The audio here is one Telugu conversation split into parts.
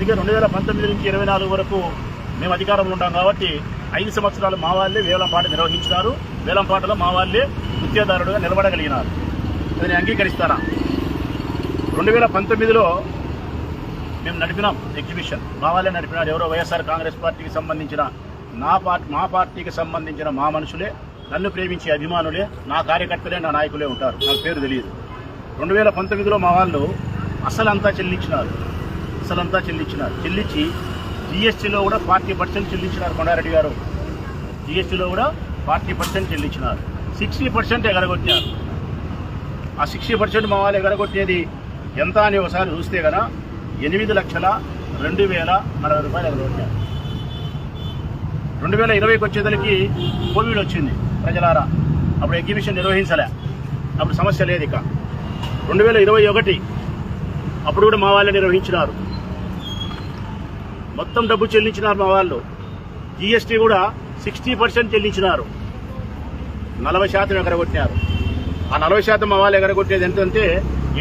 అందుకే రెండు వేల పంతొమ్మిది నుంచి ఇరవై నాలుగు వరకు మేము అధికారంలో ఉన్నాం కాబట్టి ఐదు సంవత్సరాలు మా వాళ్ళే వేలంపాట నిర్వహించినారు. వేలంపాటలో మా వాళ్ళే నృత్యదారుడుగా నిలబడగలిగినారు. దాన్ని అంగీకరిస్తారా? రెండు వేల పంతొమ్మిదిలో మేము నడిపినాం ఎగ్జిబిషన్. మా వాళ్ళే నడిపినారు. ఎవరో వైఎస్ఆర్ కాంగ్రెస్ పార్టీకి సంబంధించిన నా పార్టీ మా పార్టీకి సంబంధించిన మా మనుషులే నన్ను ప్రేమించే అభిమానులే నా కార్యకర్తలే నా నాయకులే ఉంటారు. నాకు పేరు తెలియదు. రెండు వేల పంతొమ్మిదిలో మా వాళ్ళు అసలంతా చెల్లించినారు. అసలంతా చెల్లించినారు. చెల్లించి జిఎస్టీలో కూడా ఫార్టీ పర్సెంట్ చెల్లించినారు కొండారెడ్డి గారు. జిఎస్టీలో కూడా ఫార్టీ పర్సెంట్ చెల్లించినారు. సిక్స్టీ పర్సెంట్ ఎగరగొట్టినారు. ఆ సిక్స్టీ పర్సెంట్ మా వాళ్ళు ఎగరగొట్టేది ఎంత అని ఒకసారి చూస్తే కదా ఎనిమిది లక్షల రెండు వేల నలభై రూపాయలు ఎగరగొట్టారు రెండు వేల ఇరవైకి వచ్చేదానికి కోవిడ్ వచ్చింది ప్రజలారా. అప్పుడు ఎగ్జిబిషన్ నిర్వహించలే. అప్పుడు సమస్య లేదు ఇక. రెండు వేల ఇరవై ఒకటి అప్పుడు కూడా మా వాళ్ళే నిర్వహించినారు. మొత్తం డబ్బు చెల్లించినారు మా వాళ్ళు. జిఎస్టీ కూడా సిక్స్టీ పర్సెంట్ చెల్లించినారు. నలభై శాతం ఎగరగొట్టినారు. ఆ నలభై శాతం మా వాళ్ళు ఎగరగొట్టేది ఎంతంటే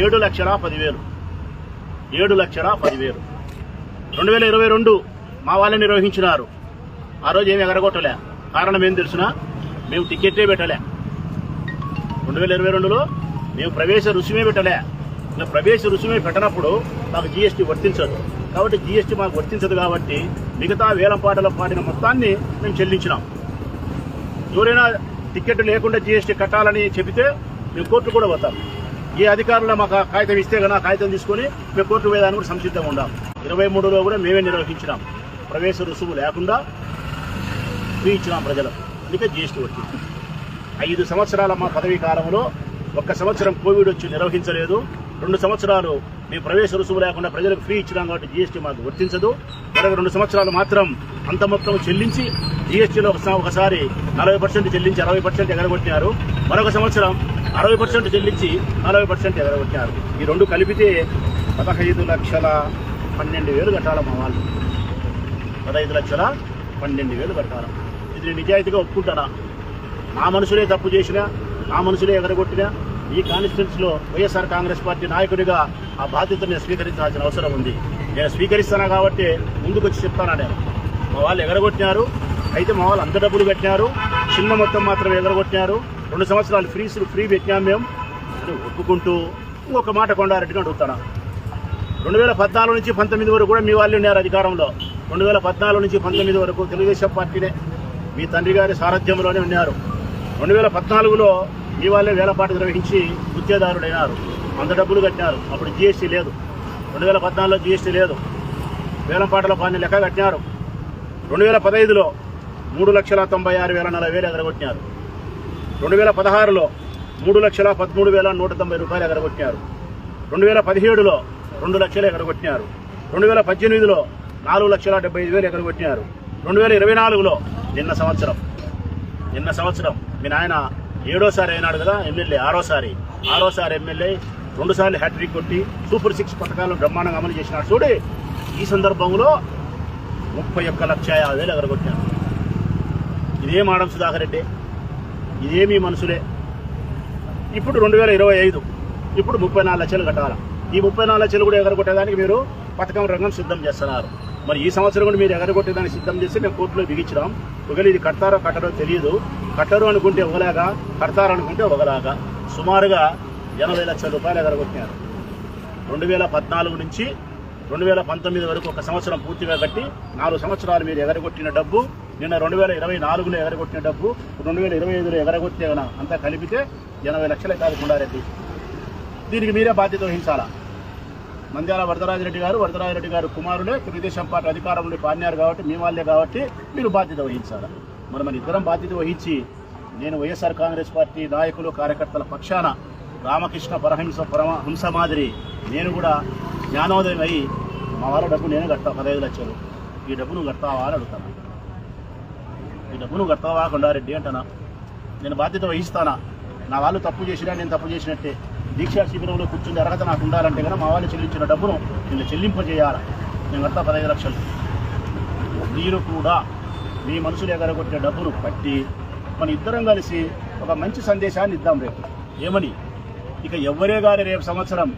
ఏడు లక్షల పదివేలు. ఏడు లక్షల పదివేలు. రెండు వేల ఇరవై రెండు మా వాళ్ళని నిర్వహించినారు. ఆ రోజు ఏమి ఎగరగొట్టలే. కారణం ఏం తెలిసినా? మేము టికెట్టే పెట్టలే. రెండు వేల ఇరవై రెండులో మేము ప్రవేశ రుసుమే పెట్టలే. ఇలా ప్రవేశ రుసుమే పెట్టనప్పుడు మాకు జీఎస్టీ వర్తించదు. కాబట్టి జీఎస్టీ మాకు వర్తించదు కాబట్టి మిగతా వేలం పాటల పాడిన మొత్తాన్ని మేము చెల్లించినాం. ఎవరైనా టికెట్ లేకుండా జీఎస్టీ కట్టాలని చెబితే మేము కోర్టు కూడా పోతాం. ఏ అధికారులు మాకు కాగితం ఇస్తే కన్నా కాగితం తీసుకొని మేము కోర్టు వేదానికి కూడా సంసిద్ధంగా ఉండాం. ఇరవై మూడులో కూడా మేమే నిర్వహించినాం. ప్రవేశ రుసుము లేకుండా ఫ్రీ ఇచ్చినాం ప్రజలకు. అందుకే జీఎస్టీ వచ్చింది ఐదు సంవత్సరాల మా పదవీ కాలంలో ఒక్క సంవత్సరం కోవిడ్ వచ్చి నిర్వహించలేదు. రెండు సంవత్సరాలు మేము ప్రవేశ రుసుము లేకుండా ప్రజలకు ఫ్రీ ఇచ్చినాం కాబట్టి జీఎస్టీ మాకు వర్తించదు. మరొక రెండు సంవత్సరాలు మాత్రం అంత మొత్తం చెల్లించి జీఎస్టీలో ఒకసారి నలభై పర్సెంట్ చెల్లించి అరవై పర్సెంట్ ఎగరగొట్టినారు. మరొక సంవత్సరం అరవై పర్సెంట్ చెల్లించి నలభై పర్సెంట్ ఎగరగొట్టినారు. ఈ రెండు కలిపితే పదహైదు లక్షల పన్నెండు వేలు కట్టాలి మా వాళ్ళు? పదహైదు లక్షల పన్నెండు వేలు కట్టాలి? ఇది నిజాయితీగా ఒప్పుకుంటారా? నా మనుషులే తప్పు చేసినా నా మనుషులే ఎగరగొట్టినా ఈ కాన్స్టిట్యూన్స్లో వైఎస్ఆర్ కాంగ్రెస్ పార్టీ నాయకుడిగా ఆ బాధ్యతను నేను స్వీకరించాల్సిన అవసరం ఉంది. నేను స్వీకరిస్తాను కాబట్టి ముందుకు వచ్చి చెప్తానా నేను. మా వాళ్ళు ఎగరగొట్టినారు. అయితే మా వాళ్ళు అంత డబ్బులు కట్టినారు. చిన్న మొత్తం మాత్రం ఎగరగొట్టినారు. రెండు సంవత్సరాలు ఫ్రీ ఫ్రీ పెట్టినాం మేము. అని ఒప్పుకుంటూ ఇంకొక మాట కొండారెడ్డిని అడుగుతాను. రెండు వేల పద్నాలుగు నుంచి పంతొమ్మిది వరకు కూడా మీ వాళ్ళు ఉన్నారు అధికారంలో. రెండు వేల పద్నాలుగు నుంచి పంతొమ్మిది వరకు తెలుగుదేశం పార్టీనే. మీ తండ్రి గారి సారథ్యంలోనే ఉన్నారు. రెండు వేల పద్నాలుగులో ఇవాళ వేలపాటు నిర్వహించి గుత్తేదారుడైనారు అంత డబ్బులు కట్టినారు. అప్పుడు జిఎస్టీ లేదు. రెండు వేల పద్నాలుగులో జీఎస్టీ లేదు. వేలంపాటల పాన్ని లెక్క కట్టినారు. రెండు వేల పదహైదులో మూడు లక్షల తొంభై ఆరు వేల నలభై వేలు ఎగరగొట్టినారు. రెండు వేల పదహారులో మూడు లక్షల పదమూడు వేల నూట తొంభై రూపాయలు ఎగరగొట్టినారు. రెండు వేల పదిహేడులో రెండు లక్షలు ఎగరగొట్టినారు. రెండు వేల పద్దెనిమిదిలో నాలుగు లక్షల డెబ్బై ఐదు వేలు ఎగరగొట్టినారు. రెండు వేల ఇరవై నాలుగులో నిన్న సంవత్సరం. నిన్న సంవత్సరం మీ నాయన ఏడోసారి అయినాడు కదా ఎమ్మెల్యే ఆరోసారి. ఆరోసారి ఎమ్మెల్యే రెండుసార్లు హ్యాట్రిక్ కొట్టి సూపర్ సిక్స్ పథకాలను బ్రహ్మాండంగా అమలు చేసినాడు. చూడే ఈ సందర్భంలో ముప్పై ఒక్క లక్ష యాభై వేలు ఎగరగొట్టినారు ఇదే మాడం సుధాకర్ రెడ్డి? ఇదేమి మనసులే ఇప్పుడు రెండు వేల ఇరవై ఐదు ఇప్పుడు ముప్పై నాలుగు లక్షలు కట్టాలి? ఈ ముప్పై నాలుగు లక్షలు కూడా ఎగరగొట్టేదానికి మీరు పథకం రంగం సిద్ధం చేస్తున్నారు. మరి ఈ సంవత్సరం కూడా మీరు ఎగరగొట్టేదానికి సిద్ధం చేసి మేము కోర్టులో బిగించినాం. ఒకవేళ ఇది కడతారో కట్టరో తెలియదు. కట్టరు అనుకుంటే ఒకలాగా కడతారు అనుకుంటే ఒకలాగా. సుమారుగా ఎనభై లక్షల రూపాయలు ఎగరగొట్టినారు. రెండు వేల పద్నాలుగు నుంచి రెండు వేల పంతొమ్మిది వరకు ఒక సంవత్సరం పూర్తిగా కట్టి నాలుగు సంవత్సరాలు మీరు ఎగరగొట్టిన డబ్బు నిన్న రెండు వేల ఇరవై నాలుగులో ఎగరగొట్టిన డబ్బు రెండు వేల ఇరవై ఐదులో ఎగరగొట్టే అంతా కలిపితే ఎనభై లక్షలే కాదు కొండారెడ్డి. దీనికి మీరే బాధ్యత వహించాలా? మంద్యాల వరదరాజరెడ్డి గారు వరదరాజరెడ్డి గారు కుమారులే. తెలుగుదేశం పార్టీ అధికారంలో పాడినారు కాబట్టి మీ వాళ్ళే కాబట్టి మీరు బాధ్యత వహించాలి. మరి మన ఇద్దరం బాధ్యత వహించి నేను వైఎస్ఆర్ కాంగ్రెస్ పార్టీ నాయకులు కార్యకర్తల పక్షాన రామకృష్ణ పరహింస పరమహంస మాదిరి నేను కూడా జ్ఞానోదయం అయ్యి మా వాళ్ళ డబ్బు నేను కట్టా పదహైదు లక్షలు. ఈ డబ్బు నువ్వు కడతావా అని అడుగుతాను. ఈ డబ్బు నువ్వు కడతావా కొండారెడ్డి అంటానా? నేను బాధ్యత వహిస్తానా? నా వాళ్ళు తప్పు చేసినా నేను తప్పు చేసినట్టే. దీక్షా శిబిరంలో కూర్చుని అర్హత నాకు ఉండాలంటే కనుక మా వాళ్ళు చెల్లించిన డబ్బును నేను చెల్లింపజేయాలి? నేను కడతా పదహైదు లక్షలు. మీరు కూడా మీ మనసులు ఎగరగొట్టిన డబ్బును పట్టి మన ఇద్దరం కలిసి ఒక మంచి సందేశాన్ని ఇద్దాం రేపు. ఏమని? ఇక ఎవరే గారి రేపు సంవత్సరం